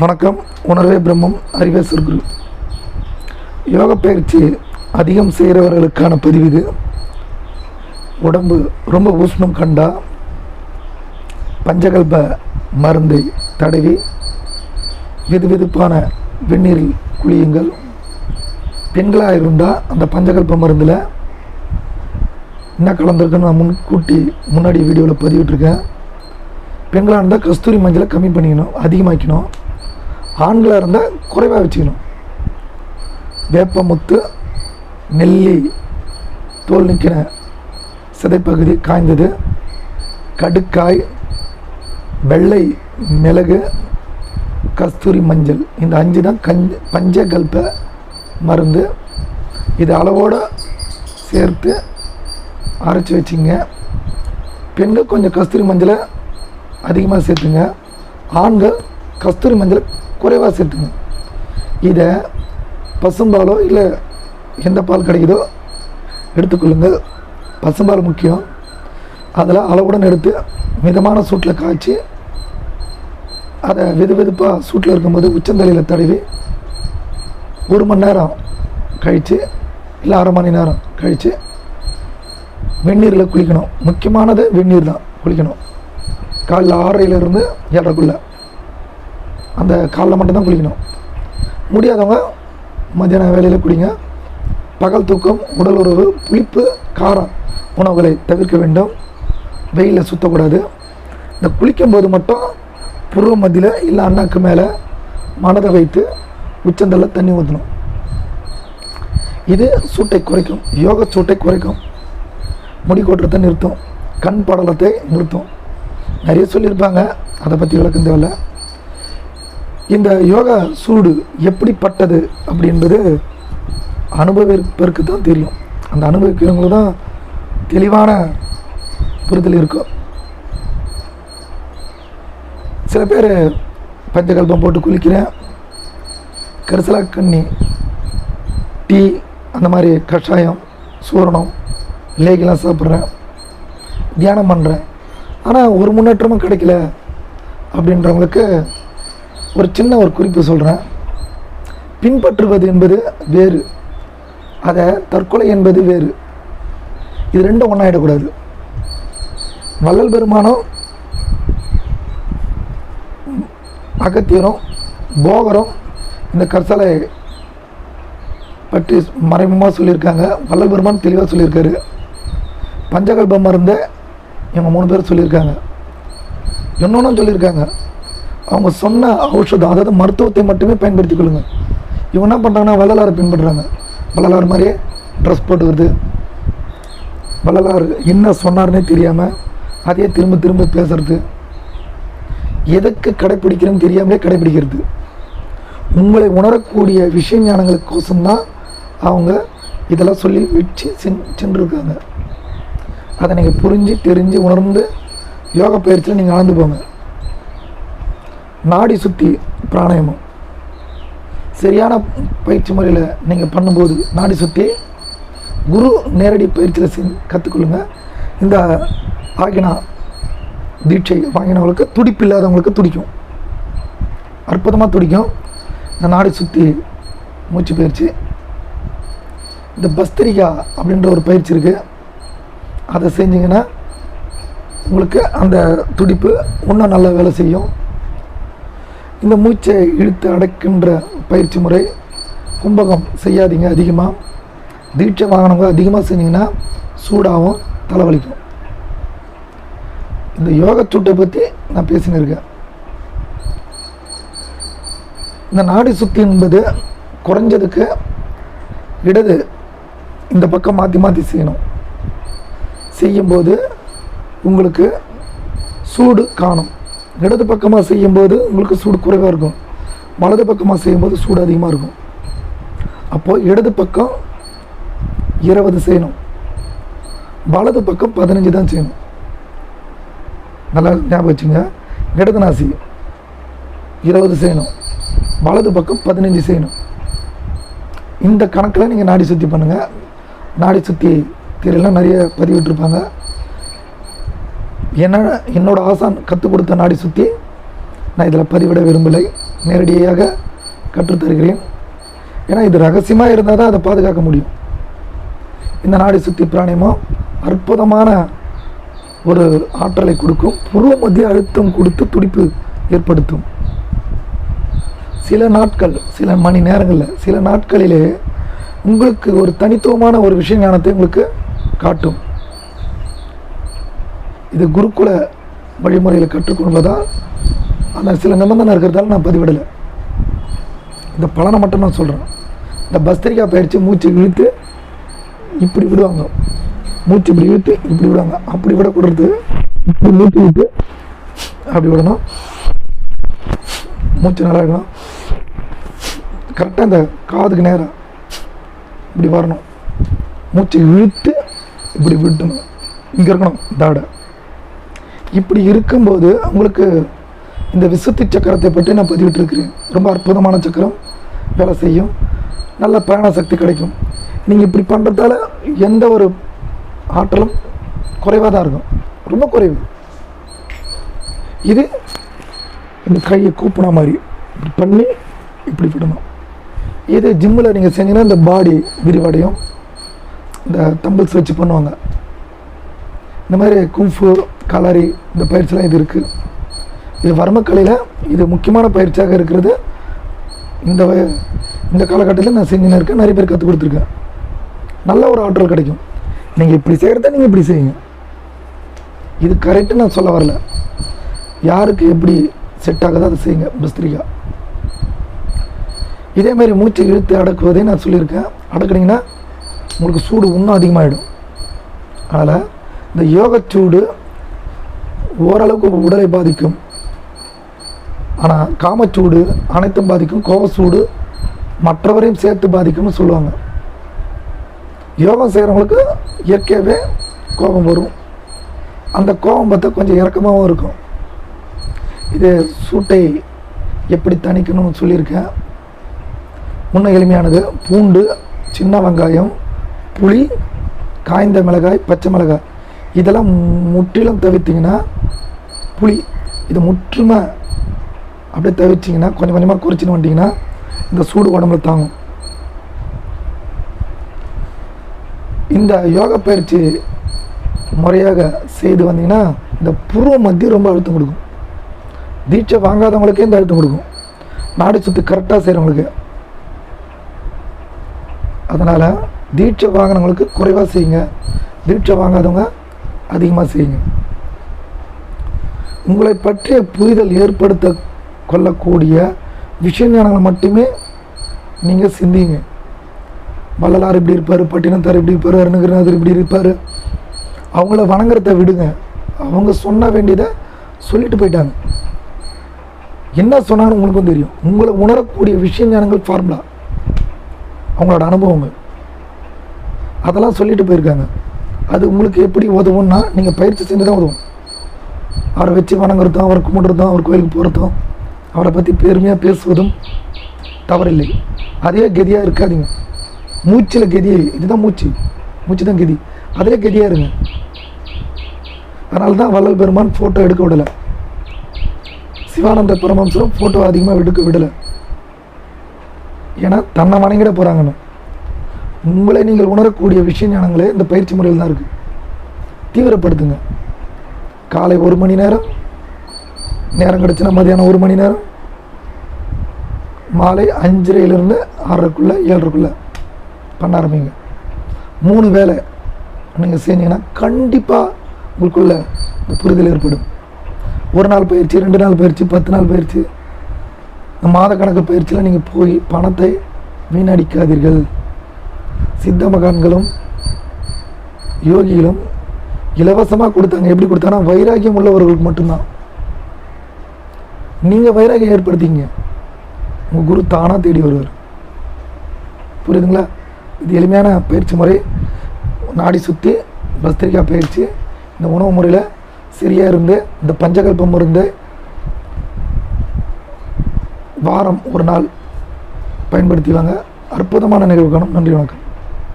வணக்கம். உணர்வே பிரம்மம் அறிவே குரு யோக பயிற்சி அதிகம் செய்கிறவர்களுக்கான பதிவு இது. உடம்பு ரொம்ப உஷ்ணம் கண்டா பஞ்சகல்ப மருந்தை தடவி வெதுவெதுப்பான வெந்நீரில் குளியுங்கள். பெண்களாக இருந்தால் அந்த பஞ்சகல்ப மருந்தில் என்ன கலந்துருக்குன்னு நான் முன்கூட்டி முன்னாடி வீடியோவில் பதிவிட்டுருக்கேன். பெண்களாக இருந்தால் கஸ்தூரி மஞ்சளை கம்மி பண்ணிக்கணும் அதிகமாக்கணும் ஆண்களாக இருந்தால் குறைவாக வச்சுக்கணும். வேப்பமுத்து நெல்லி தோல் நிற்கிற சிதைப்பகுதி காய்ந்தது. கடுக்காய் வெள்ளை மிளகு கஸ்தூரி மஞ்சள். இந்த அஞ்சு தான் கஞ்ச பஞ்சகல்ப மருந்து. இது அளவோடு சேர்த்து அரைச்சி வச்சிங்க. பெண்கள் கொஞ்சம் கஸ்தூரி மஞ்சளை அதிகமாக சேர்த்துங்க. ஆண்கள் கஸ்தூரி மஞ்சள் குறைவாக சேர்த்துங்க இதை பசும்பாலோ இல்லை எந்த பால் கிடைக்குதோ எடுத்துக்கொள்ளுங்கள். பசும்பால் முக்கியம். அதில் அளவுடன் எடுத்து மிதமான சூட்டில் காய்ச்சி அதை வெது வெதுப்பாக சூட்டில் இருக்கும்போது உச்சந்தலையில் தடவி ஒரு மணி நேரம் கழித்து இல்லை அரை மணி நேரம் கழித்து வெந்நீரில் குளிக்கணும். முக்கியமானது வெந்நீர் தான் குளிக்கணும். காலைல ஆறரையிலேருந்து ஏழரைக்குள்ளே. அந்த காலைல மட்டும்தான் குளிக்கணும். முடியாதவங்க மத்தியான வேலையில் குடிங்க. பகல் தூக்கம் உடல் உறவு புளிப்பு காரம் உணவுகளை தவிர்க்க வேண்டும். வெயிலில் சுற்றக்கூடாது இந்த குளிக்கும்போது மட்டும் புருவ மத்தியில் இல்லை அண்ணாக்கு மேலே மனதை வைத்து உச்சந்தல்ல தண்ணி ஊற்றணும் இது சூட்டை குறைக்கும். யோக சூட்டை குறைக்கும். முடி கொட்டுறதை நிறுத்தும். கண் படலத்தை நிறுத்தும். நிறைய சொல்லியிருப்பாங்க. அதை பற்றி விளக்கம் தேவையில்லை. இந்த யோகா சூடு எப்படிப்பட்டது அப்படி என்பது அனுபவிப்பதற்கு தான் தெரியும். அந்த அனுபவிக்கிறவங்களுக்கு தான் தெளிவான புரிதல் இருக்கும் சில பேர் பஞ்சகல்பம் போட்டு குளிக்கிறேன் கரிசலா கண்ணி டீ அந்த மாதிரி கஷாயம் சூரணம் லேகெல்லாம் சாப்பிட்றேன் தியானம் பண்ணுறேன் ஆனால் ஒரு முன்னேற்றமும் கிடைக்கல அப்படின்றவங்களுக்கு ஒரு சின்ன ஒரு குறிப்பு சொல்கிறேன் பின்பற்றுவது என்பது வேறு. அதை தற்கொலை என்பது வேறு. இது ரெண்டும் ஒன்றாயிடக்கூடாது வள்ளல் பெருமானம் அகத்தியரும் போகரும் இந்த கற்சலை பற்றி மறைமுகமாக சொல்லியிருக்காங்க. வள்ளல் பெருமான் தெளிவாக சொல்லியிருக்காரு. பஞ்சகல்பம் மருந்தை இவங்க மூணு பேர் சொல்லியிருக்காங்க. இன்னொன்றும் சொல்லியிருக்காங்க. அவங்க சொன்ன ஔஷதம் அதாவது மருத்துவத்தை மட்டுமே பயன்படுத்திக் கொள்ளுங்க இவங்க என்ன பண்ணுறாங்கன்னா வள்ளலாரை பின்பற்றுறாங்க. வள்ளலார் மாதிரியே ட்ரெஸ் போட்டுக்கிறது. வள்ளலாறு என்ன சொன்னார்னே தெரியாமல் அதையே திரும்ப திரும்ப பேசுறது. எதுக்கு கடைப்பிடிக்கிறேன்னு தெரியாமலே கடைப்பிடிக்கிறது. உங்களை உணரக்கூடிய விஷய ஞானங்களுக்கோசம்தான் அவங்க இதெல்லாம் சொல்லி வச்சு சென் சென்றிருக்காங்க. அதை நீங்கள் புரிஞ்சு தெரிஞ்சு உணர்ந்து யோகா பயிற்சியில் நீங்கள் ஆழ்ந்து போங்க. நாடி சுற்றி பிராணாயாமம். சரியான பயிற்சி முறையில் நீங்கள் பண்ணும்போது நாடி சுற்றி குரு நேரடி பயிற்சியில் செஞ்சு கற்றுக்கொள்ளுங்க இந்த ஆகினா தீட்சை வாங்கினவங்களுக்கு துடிப்பு இல்லாதவங்களுக்கு துடிக்கும். அற்புதமாக துடிக்கும். இந்த நாடி சுற்றி மூச்சு பயிற்சி. இந்த பஸ்திரிகா அப்படின்ற ஒரு பயிற்சி இருக்குது அதை செஞ்சிங்கன்னா உங்களுக்கு அந்த துடிப்பு இன்னும் நல்லா வேலை செய்யும். இந்த மூச்சை இழுத்து அடக்கின்ற பயிற்சி முறை கும்பகம் செய்யாதீங்க அதிகமாக தீட்சை வாகனங்கள் அதிகமாக செஞ்சீங்கன்னா சூடாகவும் தலைவலிக்கும். இந்த யோக சூட்டை பற்றி நான் பேசினிருக்கேன் இருக்கேன். இந்த நாடி சுத்தி என்பது குறைஞ்சதுக்கு இடது இந்த பக்கம் மாற்றி மாற்றி செய்யணும். செய்யும்போது உங்களுக்கு சூடு காணும். இடது பக்கமாக செய்யும்போது உங்களுக்கு சூடு குறைவாக இருக்கும். வலது பக்கமாக செய்யும்போது சூடு அதிகமாக இருக்கும். அப்போது இடது பக்கம் இருபது செய்யணும். வலது பக்கம் பதினஞ்சு தான் செய்யணும். நல்லா ஞாபகம் வச்சுங்க. இடது நாசி இருபது செய்யணும். வலது பக்கம் பதினஞ்சு செய்யணும். இந்த கணக்கில் நீங்கள் நாடி சுற்றி பண்ணுங்கள் நாடி சுற்றி தெரியலாம் நிறைய பதிவிட்டிருப்பாங்க. என்ன என்னோட ஆசான் கற்றுக் கொடுத்த நாடி சுற்றி நான் இதில் பதிவிட விரும்பலை. நேரடியாக கற்றுத்தருகிறேன் ஏன்னா இது ரகசியமாக இருந்தால் தான் அதை பாதுகாக்க முடியும். இந்த நாடி சுற்றி பிராணியமோ அற்புதமான ஒரு ஆற்றலை கொடுக்கும். புருவ மத்திய அழுத்தம் கொடுத்து துடிப்பு ஏற்படுத்தும். சில நாட்கள் சில மணி நேரங்களில் சில நாட்களிலே உங்களுக்கு ஒரு தனித்துவமான ஒரு விஷய ஞானத்தை உங்களுக்கு காட்டும். இது குருகுல வழிமுறையில் கற்றுக்கொள்வதால் அந்த சில நிபந்தனை இருக்கிறதால நான் பதிவிடலை. இந்த பலனை மட்டும் நான் சொல்கிறேன் இந்த பஸ்திரிக்கா பயிற்சி மூச்சு இழுத்து இப்படி விடுவாங்க. மூச்சு இப்படி இழுத்து இப்படி விடுவாங்க. அப்படி விடக்கூடாது. இப்படி மூச்சு இழுத்து அப்படி விடணும். மூச்சு நல்லா இருக்கணும். கரெக்டாக இந்த காதுக்கு நேரம் இப்படி வரணும். மூச்சை இழுத்து இப்படி விடணும். இங்கே இருக்கணும் தாடை இப்படி இருக்கும்போது உங்களுக்கு இந்த விசுத்தி சக்கரத்தை பற்றி நான் பதிவிட்டிருக்கிறேன். ரொம்ப அற்புதமான சக்கரம். வேலை செய்யும். நல்ல பயண சக்தி கிடைக்கும். நீங்கள் இப்படி பண்ணுறதால எந்த ஒரு ஆற்றலும் குறைவாக தான் இருக்கும். ரொம்ப குறைவு. இது இந்த கையை கூப்பின மாதிரி இப்படி பண்ணி இப்படி விடணும். இது ஜிம்மில் நீங்கள் செஞ்சீங்கன்னா இந்த பாடி விரிவடையும். இந்த தம்பிள்ஸ் வச்சு பண்ணுவாங்க. இந்த மாதிரி கும்ஃபு கலரி இந்த பயிற்சிலாம் இது இருக்குது இது வர்மக்கலையில் இது முக்கியமான பயிற்சியாக இருக்கிறது. இந்த இந்த காலகட்டத்தில் நான் செஞ்சுன்னு இருக்கேன். நிறைய பேர் கற்றுக் கொடுத்துருக்கேன் நல்ல ஒரு ஆற்றல் கிடைக்கும். நீங்கள் இப்படி செய்கிறத நீங்கள் இப்படி செய்யுங்க. இது கரெக்டு நான் சொல்ல வரல. யாருக்கு எப்படி செட் ஆகுதோ அதை செய்யுங்க பஸ்திரிகா இதே மாதிரி மூச்சை இழுத்து அடக்குவதே நான் சொல்லியிருக்கேன். அடக்குனீங்கன்னா உங்களுக்கு சூடு இன்னும் அதிகமாகிடும் அதனால் இந்த யோகச்சூடு ஓரளவுக்கு உடலை பாதிக்கும். ஆனால் காமச்சூடு அனைத்தும் பாதிக்கும் கோபச்சூடு மற்றவரையும் சேர்த்து பாதிக்கும்னு சொல்லுவாங்க. யோகம் செய்கிறவங்களுக்கு இயற்கையாகவே கோபம் வரும். அந்த கோபம் பார்த்தா கொஞ்சம் இறக்கமாகவும் இருக்கும். இது சூட்டை எப்படி தணிக்கணும்னு சொல்லியிருக்கேன். முன்ன எளிமையானது பூண்டு சின்ன வெங்காயம் புளி காய்ந்த மிளகாய் பச்சை மிளகாய். இதெல்லாம் முற்றிலும் தவிர்த்திங்கன்னா புளி இது முற்றுமை அப்படியே தவிர்த்திங்கன்னா கொஞ்சம் கொஞ்சமாக குறைச்சின்னு வந்துட்டிங்கன்னா இந்த சூடு உடம்புல தாங்கும். இந்த யோகா பயிற்சி முறையாக செய்து வந்தீங்கன்னா இந்த புருவ மத்திய ரொம்ப அழுத்தம் கொடுக்கும். தீட்சை வாங்காதவங்களுக்கே இந்த அழுத்தம் கொடுக்கும். நாடி சுத்து கரெக்டாக செய்கிறவங்களுக்கு அதனால் தீட்சை வாங்கினவங்களுக்கு குறைவாக செய்யுங்க. தீட்சை வாங்காதவங்க அதிகமாக செய்யுங்க. உங்களை பற்றிய புரிதல் ஏற்படுத்த கொள்ளக்கூடிய விஷய ஞானங்களை மட்டுமே நீங்கள் சிந்திங்க. வள்ளலார் இப்படி இருப்பார் பட்டினத்தார் இப்படி இருப்பார் அருணகிரிநாதர் இப்படி இருப்பார். அவங்கள வணங்குறத விடுங்க. அவங்க சொன்ன வேண்டியதை சொல்லிட்டு போயிட்டாங்க. என்ன சொன்னாலும் உங்களுக்கும் தெரியும். உங்களை உணரக்கூடிய விஷய ஞானங்கள் ஃபார்முலா அவங்களோட அனுபவங்கள். அதெல்லாம் சொல்லிட்டு போயிருக்காங்க. அது உங்களுக்கு எப்படி உதவும்னா நீங்கள் பயிற்சி செஞ்சு தான் உதவும். அவரை வச்சு வணங்குறதும் அவரை கும்பிடுறதும் அவர் கோயிலுக்கு போகிறதும் அவரை பற்றி பெருமையாக பேசுவதும் தவறில்லை. அதே கதியாக இருக்காதீங்க. மூச்சில் கதியே இதுதான் மூச்சு. மூச்சு தான் கதி. அதே கதியாக இருங்க. அதனால தான் வள்ளல் பெருமான் ஃபோட்டோ எடுக்க விடலை. சிவானந்த பரமம்சரும் ஃபோட்டோ அதிகமாக எடுக்க விடலை. ஏன்னா தன்னை வணங்கிட போகிறாங்கன்னு உங்களை நீங்கள் உணரக்கூடிய விஷய ஞானங்களே இந்த பயிற்சி முறையில் தான் இருக்குது தீவிரப்படுத்துங்க. காலை ஒரு மணி நேரம் நேரம் கிடச்சினா மதியானம் ஒரு மணி நேரம் மாலை அஞ்சரையிலிருந்து ஆறரைக்குள்ளே ஏழரைக்குள்ளே பண்ண ஆரம்பிங்க. மூணு வேலை நீங்கள் செஞ்சீங்கன்னா கண்டிப்பாக உங்களுக்குள்ள இந்த புரிதல் ஏற்படும். ஒரு நாள் பயிற்சி ரெண்டு நாள் பயிற்சி பத்து நாள் பயிற்சி இந்த மாதக்கணக்கு பயிற்சியில் நீங்கள் போய் பணத்தை வீணடிக்காதீர்கள். சித்த மகான்களும் யோகிகளும் இலவசமாக கொடுத்தாங்க. எப்படி கொடுத்தாங்கன்னா வைராக்கியம் உள்ளவர்களுக்கு மட்டும்தான். நீங்கள் வைராக்கியம் ஏற்படுத்திங்க உங்கள் குரு தானாக தேடி வருவார். புரியுதுங்களா? இது எளிமையான பயிற்சி முறை. நாடி சுற்றி பஸ்திரிக்கா பயிற்சி. இந்த உணவு முறையில் சரியாக இருந்து இந்த பஞ்சகல்பம் இருந்து வாரம் ஒரு நாள் பயன்படுத்தி வாங்க. அற்புதமான நிகழ்வு காணும். நன்றி வணக்கம்.